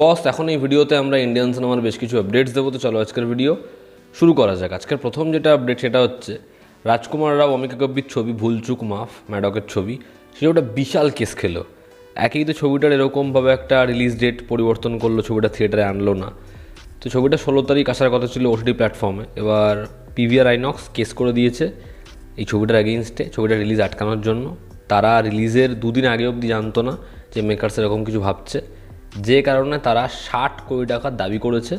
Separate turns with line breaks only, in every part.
বস এখন এই ভিডিওতে আমরা ইন্ডিয়ান সিনেমার বেশ কিছু আপডেটস দেবো, তো চলো আজকের ভিডিও শুরু করা যাক। আজকের প্রথম যেটা আপডেট সেটা হচ্ছে, রাজকুমার রাও অমিকা কব্বির ছবি ভুলচুক মাফ ম্যাডকের ছবি সেটা ওটা বিশাল কেস খেলো। একই তো ছবিটার এরকমভাবে একটা রিলিজ ডেট পরিবর্তন করল, ছবিটা থিয়েটারে আনলো না। তো ছবিটা ষোলো তারিখ আসার কথা ছিল ওটিটি প্ল্যাটফর্মে এবার পিভিআর আইনক্স কেস করে দিয়েছে, এই ছবিটার অ্যাগেনস্টে ছবিটা রিলিজ আটকানোর জন্য। তারা রিলিজের দুদিন আগে অবধি জানতো না যে মেকার্স এরকম কিছু ভাবছে। যে কারণে তারা ষাট কোটি টাকার দাবি করেছে।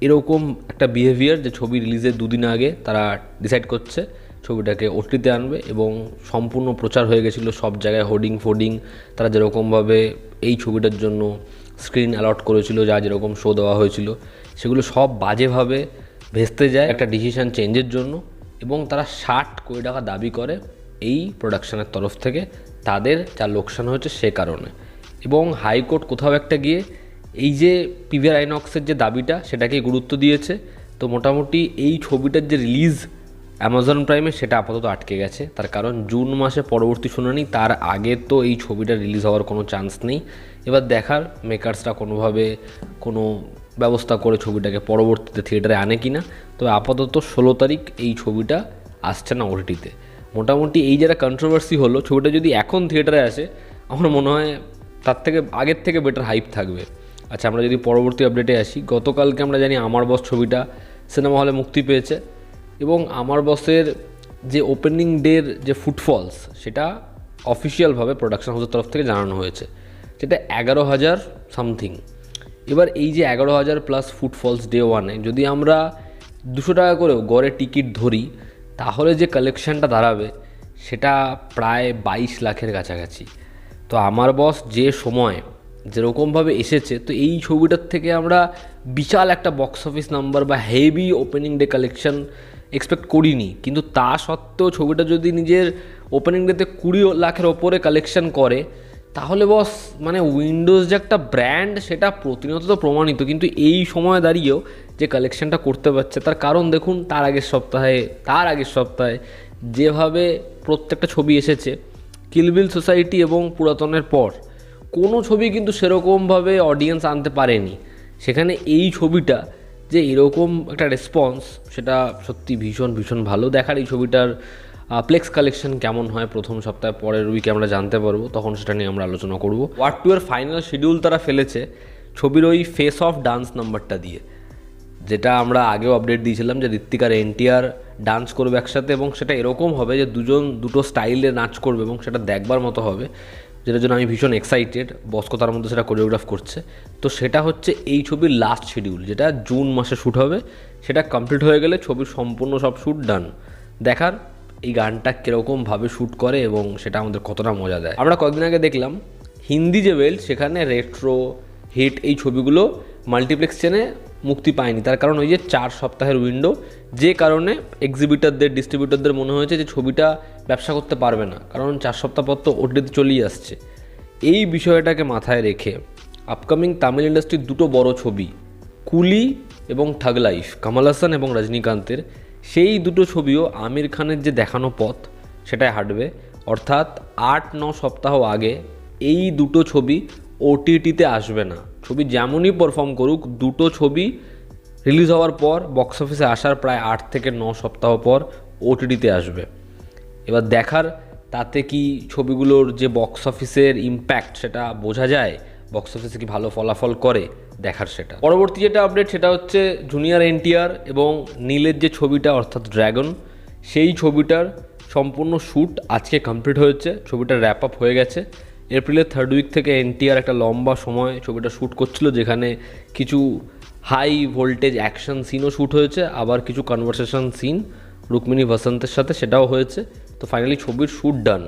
এরকম একটা বিহেভিয়ার যে ছবি রিলিজের দুদিন আগে তারা ডিসাইড করছে, ছবিটাকে ওটিতে আনবে এবং সম্পূর্ণ প্রচার হয়ে গেছিল, সব জায়গায় হোর্ডিং ফোর্ডিং তারা যেরকমভাবে এই ছবিটার জন্য স্ক্রিন অ্যালট করেছিল, যা যেরকম শো দেওয়া হয়েছিল, সেগুলো সব বাজেভাবে ভেস্তে যায় একটা ডিসিশন চেঞ্জের জন্য এবং তারা ষাট কোটি টাকা দাবি করে এই প্রোডাকশানের তরফ থেকে। তাদের যা লোকসান হয়েছে সে কারণে। এবং হাইকোর্ট কোথাও একটা গিয়ে এই যে পিভিআর আইনক্সের যে দাবিটা সেটাকে গুরুত্ব দিয়েছে। তো মোটামুটি এই ছবিটার যে রিলিজ অ্যামাজন প্রাইমে, সেটা আপাতত আটকে গেছে। তার কারণ জুন মাসে পরবর্তী শুনানি, তার আগে তো এই ছবিটা রিলিজ হওয়ার কোনো চান্স নেই। এবার দেখার, মেকার্সরা কোনোভাবে কোনো ব্যবস্থা করে ছবিটাকে পরবর্তীতে থিয়েটারে আনে কি না তবে আপাতত ষোলো তারিখ এই ছবিটা আসছে না ওটিটিতে। মোটামুটি এই যারা কন্ট্রোভার্সি হলো, ছবিটা যদি এখন থিয়েটারে আসে, আমার মনে হয় তার থেকে আগের থেকে বেটার হাইপ থাকবে। আচ্ছা আমরা যদি পরবর্তী আপডেটে আসি, গতকালকে আমরা জানি আমার বস ছবিটা সিনেমা হলে মুক্তি পেয়েছে এবং আমার বসের যে ওপেনিং ডের যে ফুটফলস সেটা অফিসিয়ালভাবে প্রোডাকশন হাউসের তরফ থেকে জানানো হয়েছে, যেটা এগারো হাজার সামথিং এবার এই যে এগারো হাজার প্লাস ফুটফলস ডে ওয়ানে যদি আমরা দুশো টাকা করেও গড়ে টিকিট ধরি, তাহলে যে কালেকশানটা দাঁড়াবে, সেটা প্রায় বাইশ লাখের কাছাকাছি। তো আমার বস যে সময় যেরকমভাবে এসেছে, তো এই ছবিটার থেকে আমরা বিশাল একটা বক্স অফিস নাম্বার বা heavy opening day collection expect করিনি। কিন্তু তা সত্ত্বেও ছবিটা যদি নিজের ওপেনিং ডেতে কুড়ি লাখের ওপরে কালেকশন করে, তাহলে বস মানে উইন্ডোজ যে একটা ব্র্যান্ড সেটা প্রতিনিয়ত তো প্রমাণিত। কিন্তু এই সময় দাঁড়িয়েও যে কালেকশনটা করতে পারছে, তার কারণ দেখুন, তার আগের সপ্তাহে, তার আগের সপ্তাহে যেভাবে প্রত্যেকটা ছবি এসেছে কিলবিল সোসাইটি এবং পুরাতনের পর, কোনো ছবি কিন্তু সেরকমভাবে অডিয়েন্স আনতে পারেনি। সেখানে এই ছবিটা যে এরকম একটা রেসপন্স সেটা সত্যি ভীষণ ভীষণ ভালো দেখার। এই ছবিটার প্লেক্স কালেকশন কেমন হয়, প্রথম সপ্তাহে পরের উইকে আমরা জানতে পারব। তখন সেটা নিয়ে আমরা আলোচনা করব। ওয়ার্ড টু এর ফাইনাল শিডিউল তারা ফেলেছে, ছবির ওই ফেস অফ ডান্স নাম্বারটা দিয়ে, যেটা আমরা আগেও আপডেট দিয়েছিলাম যে ঋত্বিকার এনটিআর ডান্স করবে একসাথে এবং সেটা এরকম হবে যে দুজন দুটো স্টাইলে নাচ করবে এবং সেটা দেখবার মতো হবে, যেটার জন্য আমি ভীষণ এক্সাইটেড বস্কো তার মধ্যে সেটা কোরিওগ্রাফ করছে। তো সেটা হচ্ছে এই ছবির লাস্ট শিডিউল যেটা জুন মাসে শ্যুট হবে, সেটা কমপ্লিট হয়ে গেলে ছবির সম্পূর্ণ সব শ্যুট ডান দেখার এই গানটা কীরকমভাবে শ্যুট করে এবং সেটা আমাদের কতটা মজা দেয়। আমরা কয়েকদিন আগে দেখলাম, হিন্দি যে বেল্ট সেখানে রেট্রো হিট এই ছবিগুলো মাল্টিপ্লেক্স চেনে মুক্তি পায়নি। তার কারণ ওই যে চার সপ্তাহের উইন্ডো যে কারণে এক্সিবিটারদের ডিস্ট্রিবিউটারদের মনে হয়েছে যে ছবিটা ব্যবসা করতে পারবে না। কারণ চার সপ্তাহ পর তো ওটিতে চলেই আসছে। এই বিষয়টাকে মাথায় রেখে আপকামিং তামিল ইন্ডাস্ট্রির দুটো বড় ছবি, কুলি এবং ঠাগ লাইফ, কামাল হাসান এবং রজনীকান্তের, সেই দুটো ছবিও আমির খানের যে দেখানো পথ সেটাই হাঁটবে। অর্থাৎ আট, ন সপ্তাহ আগে এই দুটো ছবি ওটিটিতে আসবে না। ছবি যেমনই পারফর্ম করুক, দুটো ছবি রিলিজ হওয়ার পর বক্স অফিসে আসার প্রায় আট থেকে ন সপ্তাহ পর ওটিটিতে আসবে। এবার দেখার তাতে কি ছবিগুলোর যে বক্স অফিসের ইম্প্যাক্ট সেটা বোঝা যায়? বক্স অফিসে কি ভালো ফলাফল করে? দেখার সেটা। পরবর্তী যেটা আপডেট সেটা হচ্ছে জুনিয়র এনটিআর এবং নীলের যে ছবিটা, অর্থাৎ ড্র্যাগন সেই ছবিটার সম্পূর্ণ শ্যুট আজকে কমপ্লিট হয়েছে। ছবিটা র্যাপ আপ হয়ে গেছে। এপ্রিলের থার্ড উইক থেকে এনটিআর একটা লম্বা সময় ছবিটা শ্যুট করছিল, যেখানে কিছু হাই ভোল্টেজ অ্যাকশন সিনও শ্যুট হয়েছে, আবার কিছু কনভারসেশন সিন রুক্মিণী বসন্তের সাথে সেটাও হয়েছে। তো ফাইনালি ছবির শ্যুট ডান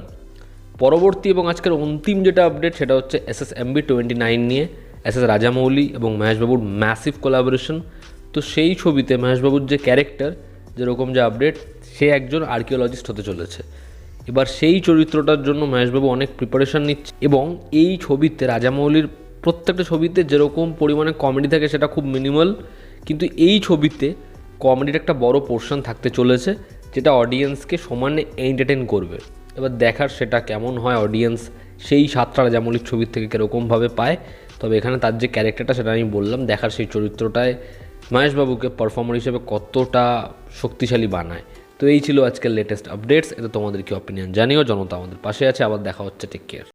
পরবর্তী এবং আজকের অন্তিম যেটা আপডেট সেটা হচ্ছে S S MB twenty nine নিয়ে এস এস রাজামৌলি এবং মহেশবাবুর ম্যাসিভ কোলাবোরেশন তো সেই ছবিতে মহেশবাবুর যে ক্যারেক্টার যেরকম যে আপডেট সে একজন আর্কিওলজিস্ট হতে চলেছে। এবার সেই চরিত্রটার জন্য মহেশবাবু অনেক প্রিপারেশন নিচ্ছে এবং এই ছবিতে রাজামৌলির প্রত্যেকটা ছবিতে যেরকম পরিমাণে কমেডি থাকে সেটা খুব মিনিমাল কিন্তু এই ছবিতে কমেডির একটা বড় পোর্শন থাকতে চলেছে, যেটা অডিয়েন্সকে সমানে এন্টারটেন করবে। এবার দেখার সেটা কেমন হয় অডিয়েন্স সেই সাতটা রাজামৌলির ছবির থেকে কীরকমভাবে পায়, তবে এখানে তার যে ক্যারেক্টারটা সেটা আমি বললাম, দেখার সেই চরিত্রটায় মহেশবাবুকে পারফর্মার হিসেবে কতটা শক্তিশালী বানায়। তো এই ছিল আজকের লেটেস্ট আপডেটস এটা তোমাদের কি অপিনিয়ন জানিও, জনতা আমাদের পাশে আছে। আবার দেখা হচ্ছে টেক কেয়ার